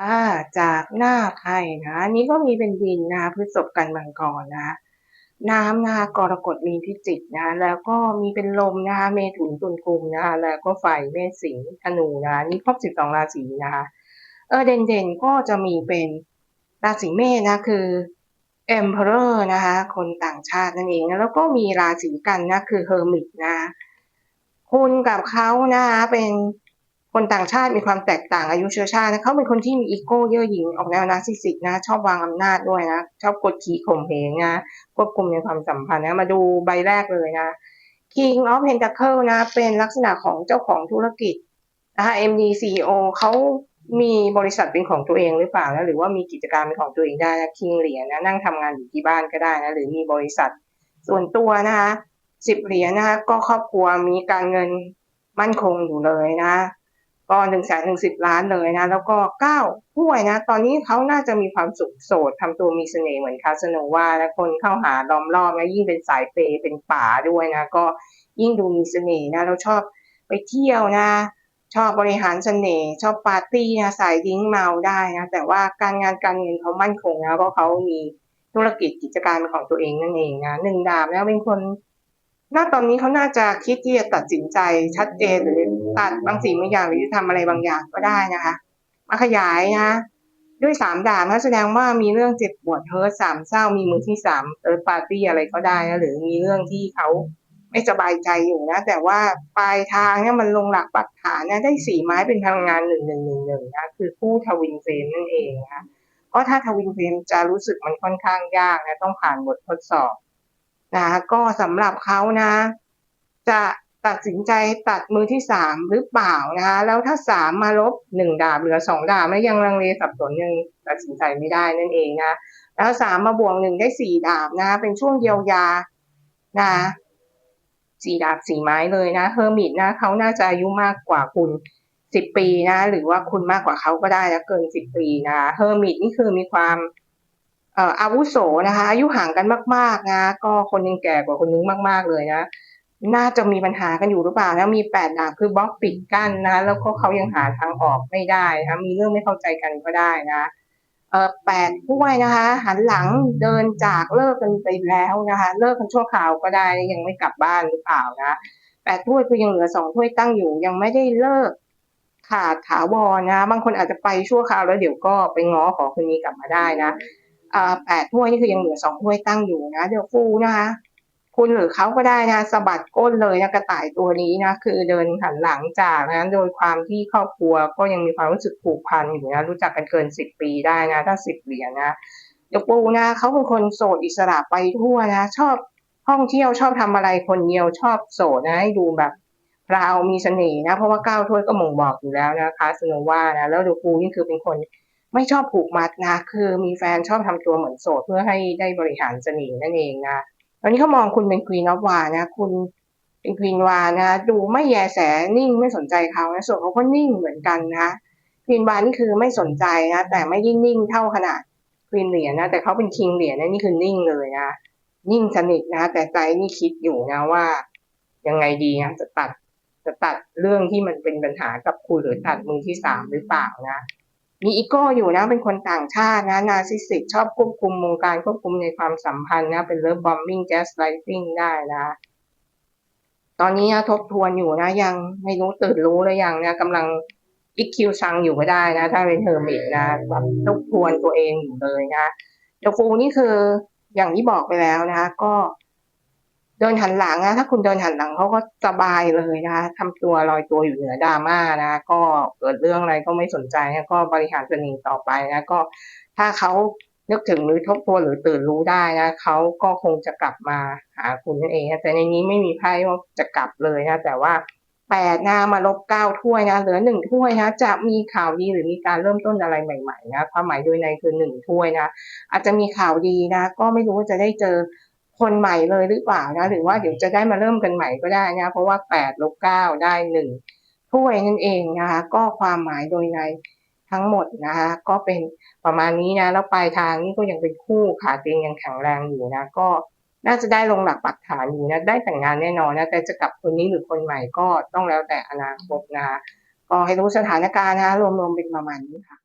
อ่าจากหน้าไพ่นะอันนี้ก็มีเป็นดินนะคะพฤษภกันมังกรนะน้ำนะคะกรกฎมีพิจิกนะ แล้วก็มีเป็นลมนะคะเมถุนตุลกุมนะคะแล้วก็ไฟเมษสิงห์ธนูนะนี่ครบสิบสองราศีนะคะเออเด่นๆก็จะมีเป็นราศีเมษนะคือ Emperor นะคะคนต่างชาตินั่นเอง แล้วก็มีราศีกันนะคือ Hermit นะ คุณกับเขานะคะเป็น คนต่างชาติมีความแตกต่างอายุเชื้อชาตินะเขาเป็นคนที่มีอีโก้เย่อหยิ่งออกแนวนาร์ซิสสิกนะ ชอบวางอำนาจด้วยนะ ชอบกดขี่ข่มเหงนะควบคุมในความสัมพันธ์นะ มาดูใบแรกเลยนะ King of Pentacle นะ เป็นลักษณะของเจ้าของธุรกิจนะคะ MD CEO เขามีบริษัทเป็นของตัวเองหรือเปล่านะหรือว่ามีกิจการเป็นของตัวเองได้นะ King เหรียญนะนั่งทำงานอยู่ที่บ้านก็ได้นะหรือมีบริษัทส่วนตัวนะคะสิบเหรียญนะคะก็ครอบครัวมีการเงินมั่นคงอยู่เลยนะ ก็หนึ่งแสนหนึ่งสิบล้านเลยนะแล้วก็เก้าถ้วยนะ ตอนนี้เขาน่าจะมีความสุขโสดทำตัวมีเสน่ห์เหมือนคาสโนวาและคนเข้าหาล้อมรอบนะยิ่งเป็นสายเปย์เป็นป่าด้วยนะ ก็ยิ่งดูมีเสน่ห์นะเราชอบไปเที่ยวนะชอบบริหารเสน่ห์ชอบปาร์ตี้นะสายดิ้งเมาได้นะแต่ว่าการงานการเงินเขามั่นคงนะเพราะเขามีธุรกิจกิจการของตัวเองนั่นเองนะหนึ่งดาบนะเป็นคนณตอนนี้เขาน่าจะคิดที่จะตัดสินใจชัดเจนหรือ ตัดบางสิ่งบางอย่างหรือทำอะไรบางอย่างก็ได้นะคะ มาขยายนะด้วยสามด่าบนะแสดงว่ามีเรื่องเจ็บปวดเฮิร์ตสามเศร้ามีมือที่สามเออปาร์ตี้อะไรก็ได้นะหรือมีเรื่องที่เขาไม่สบายใจอยู่นะ แต่ว่าปลายทางเนี่ยมันลงหลักปักฐานนะได้สีไม้เป็นพลังงานหนึ่งหนึ่งหนึ่งหนึ่งนะคือคู่ทวินเฟรมนั่นเองนะเพราะถ้าทวินเฟรมจะรู้สึกมันค่อนข้างยากนะต้องผ่านบททดสอบนะก็สำหรับเขานะ จะ ตัดสินใจตัดมือที่สามหรือเปล่านะคะแล้วถ้าสามมาลบหนึ่งดาบเหลือสองดาบแล้วยังลังเลสับสนยังตัดสินใจไม่ได้นั่นเองนะแล้วสามมาบวกหนึ่งได้สี่ดาบนะเป็นช่วงเยียวยานะสี่ดาบสี่ไม้เลยนะเฮอร์มิตนะเขาน่าจะอายุมากกว่าคุณสิบปีนะ หรือว่าคุณมากกว่าเขาก็ได้นะเกินสิบปีนะเฮอร์มิตนี่คือมีความเอ่ออาวุโสนะคะอายุห่างกันมาก ๆ นะ ก็คนนึงแก่กว่าคนนึงมาก ๆ เลยนะ น่าจะมีปัญหากันอยู่หรือเปล่าแล้วมีแปดดาบคือบล็อกปิดกั้นนะแล้วก็เขายังหาทางออกไม่ได้นะมีเรื่องไม่เข้าใจกันก็ได้นะเออแปดถ้วยนะคะ หันหลังเดินจากเลิกกันไปแล้วนะคะ เลิกกันชั่วคราวก็ได้ยังไม่กลับบ้านหรือเปล่านะแปดถ้วยคือยังเหลือสองถ้วยตั้งอยู่ ยังไม่ได้เลิกขาดถาวรนะ บางคนอาจจะไปชั่วคราวแล้วเดี๋ยวก็ไปง้อขอคนนี้กลับมาได้นะอ่าแปดถ้วยนี่คือยังเหลือสองถ้วยตั้งอยู่นะ เดี๋ยวฟูนะคะ คุณหรือเขาก็ได้นะสะบัดก้นเลยนะกระต่ายตัวนี้นะคือเดินหันหลังจากนะโดยความที่ครอบครัวก็ยังมีความรู้สึกผูกพันอยู่นะรู้จักกันเกินสิบปีได้นะ ถ้าสิบเหรียญนะเดี๋ยวปูนะเขาเป็นคนโสดอิสระไปทั่วนะ ชอบท่องเที่ยวชอบทำอะไรคนเดียวชอบโสดนะให้ดูแบบราวมีเสน่ห์นะ เพราะว่าก้าวถ้วยก็มงบอกอยู่แล้วนะคะสโนว่านะแล้วเดี๋ยวปูนี่คือเป็นคนไม่ชอบผูกมัดนะ คือมีแฟนชอบทำตัวเหมือนโสดเพื่อให้ได้บริหารเสน่ห์นั่นเองนะ ตอนนี้เขามองคุณเป็นควีนอฟวานะ คุณเป็นควีนวานะดูไม่แยแสนิ่งไม่สนใจเขานะส่วนเขาก็นิ่งเหมือนกันนะควีนวานี่คือไม่สนใจนะแต่ไม่ได้นิ่งเท่าขนาดควีนเหรียญนะแต่เขาเป็นคิงเหรียญนะนี่คือนิ่งเลยนะนิ่งสนิทนะแต่ใจนี่คิดอยู่นะว่า ยังไงดีนะจะตัดจะตัดเรื่องที่มันเป็นปัญหากับคุณหรือตัดมือที่สามหรือเปล่านะ มีอีโก้อยู่นะ เป็นคนต่างชาตินะ นาซิสิกชอบควบคุมวงการควบคุมในความสัมพันธ์นะ เป็นเลิฟบอมบิงแก๊สไลติงได้นะ ตอนนี้นะทบทวนอยู่นะ ยังไม่รู้ตื่นรู้หรือยังนะกำลังอิคิวชังอยู่ก็ได้นะ ถ้าเป็นเทอร์มิตนะแบบทบทวนตัวเองอยู่เลยนะเดฟูนี่คืออย่างที่บอกไปแล้วนะคะก็ เดินหันหลังนะถ้าคุณเดินหันหลังเขาก็สบายเลยนะคะทำตัวลอยตัวอยู่เหนือดราม่านะ ก็เกิดเรื่องอะไรก็ไม่สนใจนะก็บริหารสนิงต่อไปนะก็ถ้าเขานึกถึงหรือทบทวนหรือตื่นรู้ได้นะเขาก็คงจะกลับมาหาคุณนั่นเองนะแต่ในนี้ไม่มีไพ่ว่าจะกลับเลยนะแต่ว่าแปดนะมาลบเก้าถ้วยนะเหลือหนึ่งถ้วยนะจะมีข่าวดีหรือมีการเริ่มต้นอะไรใหม่ๆนะความหมายโดยในคือหนึ่งถ้วยนะอาจจะมีข่าวดีนะ ก็ไม่รู้ว่าจะได้เจอ คนใหม่เลยหรือเปล่านะหรือว่าเดี๋ยวจะได้มาเริ่มกันใหม่ก็ได้นะเพราะว่าแปดลบเก้าได้หนึ่งถ้วยนั่นเองนะคะ ก็ความหมายโดยในทั้งหมดนะคะ ก็เป็นประมาณนี้นะแล้วปลายทางนี่ก็ยังเป็นคู่ขาเตียงยังแข็งแรงอยู่นะ ก็น่าจะได้ลงหลักปักฐานอยู่นะได้แต่งงานแน่นอนนะแต่จะกลับคนนี้หรือคนใหม่ก็ต้องแล้วแต่อนาคตนะก็ให้รู้สถานการณ์นะรวมๆเป็นประมาณนี้ค่ะ